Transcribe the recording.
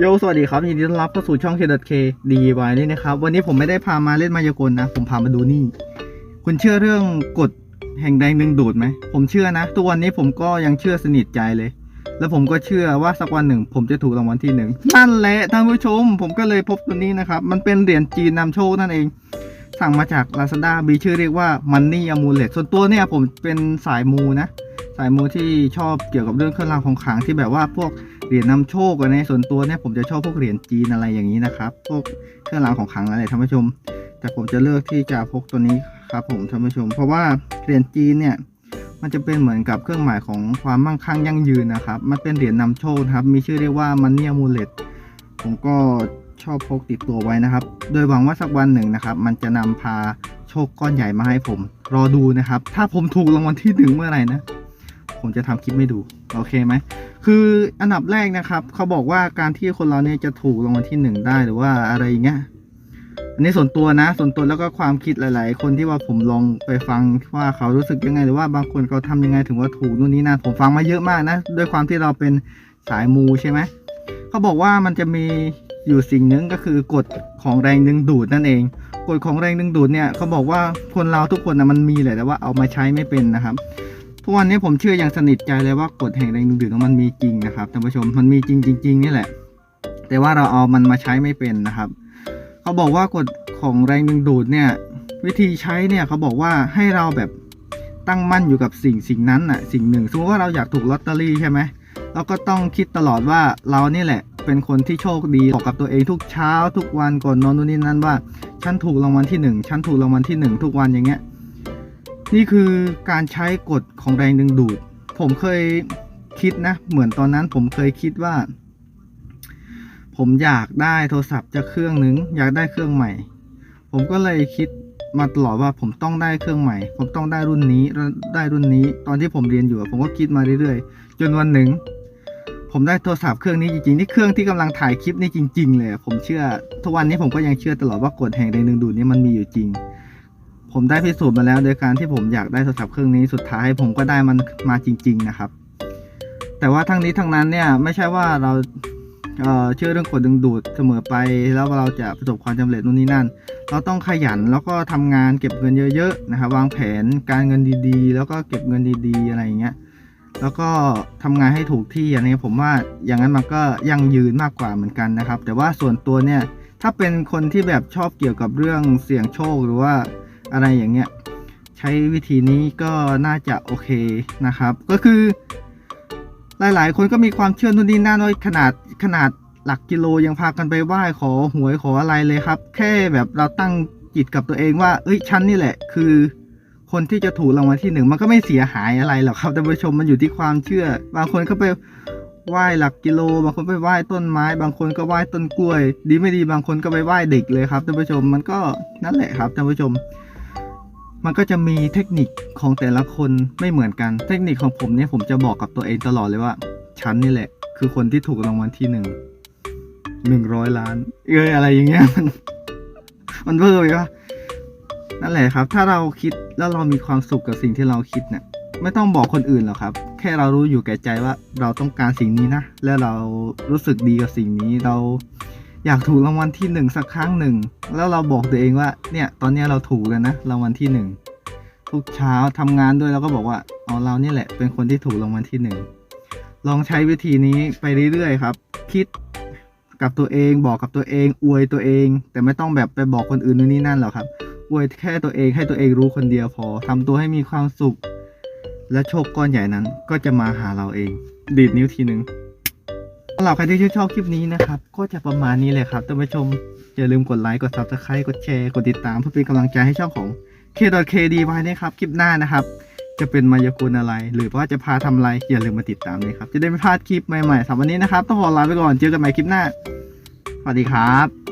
โยสวัสดีครับยินดีต้อนรับเข้าสู่ช่อง K.K DY นี่นะครับ วันนี้ผมไม่ได้พามาเล่นมายากลนะ ผมพามาดูนี่ คุณเชื่อเรื่องกฎแห่งแรงดึงดูดไหม ผมเชื่อนะ ทุกวันนี้ผมก็ยังเชื่อสนิทใจเลย แล้วผมก็เชื่อว่าสักวันหนึ่ง ผมจะถูกรางวัลที่หนึ่งนั่นแหละท่านผู้ชม ผมก็เลยพบตัวนี้นะครับ มันเป็นเหรียญจีนนำโชคนั่นเอง สั่งมาจาก Lazada มีชื่อเรียกว่า Money Amulet ส่วนตัวเนี่ยผมเป็นสายมูนะ สายมูที่ชอบเกี่ยวกับเรื่องเครื่องรางของขลังที่แบบว่าพวกเหรียญนำโชคอะไรส่วนตัวเนี่ยผมจะชอบพวกเหรียญจีนอะไรอย่างนี้นะครับ พวกเครื่องรางของขลังอะไรท่านผู้ชม แต่ผมจะเลือกที่จะพกตัวนี้ครับผมท่านผู้ชม เพราะว่าเหรียญจีนเนี่ยมันจะเป็นเหมือนกับเครื่องหมายของความมั่งคั่งยั่งยืนนะครับ มันเป็นเหรียญนำโชคครับ มีชื่อเรียกว่า Money Amulet ผมก็ชอบพกติดตัวไว้นะครับ โดยหวังว่าสักวันหนึ่งนะครับ มันจะนำพาโชคก้อนใหญ่มาให้ผม รอดูนะครับ ถ้าผมถูกรางวัลที่หนึ่งเมื่อไหร่นะ ผมจะทำคลิปไม่ดู โอเคไหม คืออันดับแรกนะครับเขาบอกว่าการที่คนเราเนี่ยจะถูกรางวัลที่หนึ่งได้หรือว่าอะไรอย่างเงี้ยอันนี้ส่วนตัวนะ ส่วนตัวแล้วก็ความคิดหลาย ๆ คนที่ว่าผมลองไปฟังว่าเขารู้สึกยังไง หรือว่าบางคนเขาทำยังไงถึงว่าถูกนู่นนี่นั่นผมฟังมาเยอะมากนะ ด้วยความที่เราเป็นสายมูใช่ไหมเขาบอกว่ามันจะมีอยู่สิ่งหนึ่งก็คือกฎของแรงดึงดูดนั่นเองกฎของแรงดึงดูดเนี่ยเขาบอกว่าคนเราทุกคนนะมันมีแหละแต่ว่าเอามาใช้ไม่เป็นนะครับ ทุกวันนี้ผมเชื่ออย่างสนิทใจเลยว่ากฎแห่งแรงดึงดูดของมันมีจริงนะครับท่านผู้ชมมันมีจริงจริงๆนี่แหละ แต่ว่าเราเอามันมาใช้ไม่เป็นนะครับ เขาบอกว่ากฎของแรงดึงดูดเนี่ย วิธีใช้เนี่ยเขาบอกว่าให้เราแบบตั้งมั่นอยู่กับสิ่งสิ่งนั้นน่ะสิ่งหนึ่งสมมติว่าเราอยากถูกลอตเตอรี่ใช่ไหมเราก็ต้องคิดตลอดว่าเรานี่แหละ เป็นคนที่โชคดีบอกกับตัวเองทุกเช้า ทุกวันก่อนนอนนู่นนี่นั่นว่า ฉันถูกรางวัลที่หนึ่งฉันถูกรางวัลที่หนึ่งทุกวันอย่างเงี้ย นี่คือการใช้กฎของแรงดึงดูด ผมเคยคิดนะ เหมือนตอนนั้นผมเคยคิดว่า ผมอยากได้โทรศัพท์จะเครื่องหนึ่งอยากได้เครื่องใหม่ ผมก็เลยคิดมาตลอดว่าผมต้องได้เครื่องใหม่ ผมต้องได้รุ่นนี้ได้รุ่นนี้ ตอนที่ผมเรียนอยู่ผมก็คิดมาเรื่อยๆ จนวันหนึ่ง ผมได้โทรศัพท์เครื่องนี้จริงๆนี่เครื่องที่กำลังถ่ายคลิปนี่จริง ๆ เลยผมเชื่อทุกวันนี้ผมก็ยังเชื่อตลอดว่ากฎแห่งแรงดึงดูดนี่มันมีอยู่จริง ผมได้พิสูจน์มาแล้ว โดยการที่ผมอยากได้โทรศัพท์เครื่องนี้สุดท้าย ผมก็ได้มันมาจริง ๆ นะครับ แต่ว่าทั้งนี้ทั้งนั้นเนี่ยไม่ใช่ว่าเราเชื่อเรื่องกฎดึงดูดเสมอไป แล้วเราจะประสบความสำเร็จนู่นนี่นั่น เราต้องขยันแล้วก็ทำงานเก็บเงินเยอะๆนะครับวางแผนการเงินดีๆ แล้วก็เก็บเงินดีๆ อะไรอย่างเงี้ยแล้วก็ทำงานให้ถูกที่อันนี้ผมว่าอย่างนั้นมันก็ยั่งยืนมากกว่าเหมือนกันนะครับ แต่ว่าส่วนตัวเนี่ยถ้าเป็นคนที่แบบชอบเกี่ยวกับเรื่องเสี่ยงโชคหรือว่า อะไรอย่างเงี้ย ใช้วิธีนี้ก็น่าจะโอเคนะครับ ก็คือ หลายๆ คนก็มีความเชื่อนู่นนี่นั่นว่าขนาดขนาดหลักกิโลยังพากันไปไหว้ขอหวยขออะไรเลยครับ แค่แบบเราตั้งจิตกับตัวเองว่า เอ้ยฉันนี่แหละ คือ คนที่จะถูกรางวัลที่หนึ่งมันก็ไม่เสียหายอะไรหรอกครับท่านผู้ชมมันอยู่ที่ความเชื่อ บางคนก็ไปไหว้หลักกิโล บางคนไปไหว้ต้นไม้ บางคนก็ไหว้ต้นกล้วย ดีไม่ดีบางคนก็ไปไหว้เด็กเลยครับท่านผู้ชมมันก็นั่นแหละครับท่านผู้ชม มันก็จะมีเทคนิคของแต่ละคนไม่เหมือนกัน เทคนิคของผมเนี่ยผมจะบอกกับตัวเองตลอดเลยว่าฉันนี่แหละ คือคนที่ถูกรางวัลที่หนึ่งหนึ่งร้อยล้าน เอ้ยอะไรอย่างเงี้ยมันมันเวอร์ไปปะนั่นแหละครับ ถ้าเราคิดแล้วเรามีความสุขกับสิ่งที่เราคิดเนี่ยไม่ต้องบอกคนอื่นหรอกครับ แค่เรารู้อยู่แก่ใจว่าเราต้องการสิ่งนี้นะ และเรารู้สึกดีกับสิ่งนี้เรา อยากถูกรางวัลที่หนึ่งสักครั้งหนึ่ง แล้วเราบอกตัวเองว่า เนี่ย ตอนนี้เราถูกแล้วนะรางวัลที่หนึ่งทุกเช้าทำงานด้วยแล้วก็บอกว่าเอ๋อเราเนี่ยแหละ เป็นคนที่ถูกรางวัลที่หนึ่งลองใช้วิธีนี้ไปเรื่อยๆครับ คิดกับตัวเองบอกกับตัวเอง อวยตัวเอง แต่ไม่ต้องแบบไปบอกคนอื่นนู่นนี่นั่นหรอกครับ อวยแค่ตัวเองให้ตัวเองรู้คนเดียวพอทำตัวให้มีความสุข และโชคก้อนใหญ่นั้นก็จะมาหาเราเอง ดีดนิ้วทีหนึ่งำหรับใครที่ชื่นชอบคลิปนี้นะครับ ก็จะประมาณนี้เลยครับท่านผู้ชม อย่าลืมกดไลค์ กด subscribe กดแชร์ กดติดตามเพื่อเป็นกำลังใจให้ช่องของ K.KD ไว้นะครับ คลิปหน้านะครับ จะเป็นมายากลอะไร หรือว่าจะพาทำอะไร อย่าลืมมาติดตามเลยครับ จะได้ไม่พลาดคลิปใหม่ๆสำหรับวันนี้นะครับ ต้องขอลาไปก่อน เจอกันใหม่คลิปหน้า สวัสดีครับ